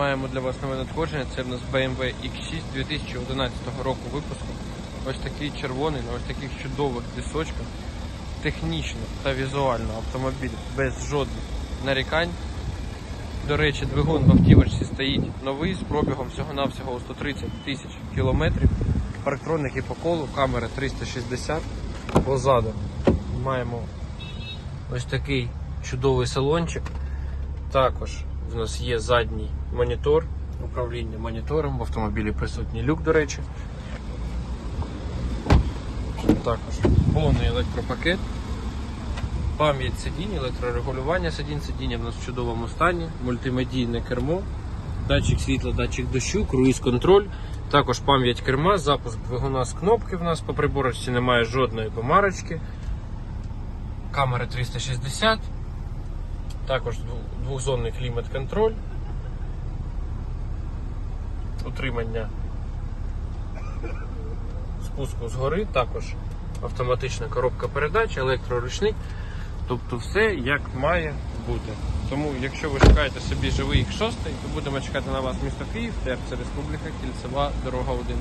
маємо для вас нове надходження. Це в нас BMW X6 2011 року випуску. Ось такий червоний, на ось таких чудових дисочках. Технічно та візуально автомобіль без жодних нарікань. До речі, двигун в автівочці стоїть новий з пробігом всього-навсього у 130 тисяч кілометрів. Парктроники по колу, камера 360. Позаду маємо ось такий чудовий салончик. Також у нас є задній монітор, управління монітором. В автомобілі присутній люк, до речі. Також повний електропакет. Пам'ять сидінь, електрорегулювання сидінь, сидіння в нас в чудовому стані, мультимедійне кермо, датчик світла, датчик дощу, круїз-контроль, також пам'ять керма, запуск двигуна з кнопки в нас по приборочці немає жодної помарочки. Камера 360, також двохзонний клімат-контроль, утримання спуску згори, також автоматична коробка передач, електроручник. Тобто все як має бути. Тому, якщо ви шукаєте собі живий X6, то будемо чекати на вас місто Київ, ТРЦ Республіка, Кільцева, дорога 1.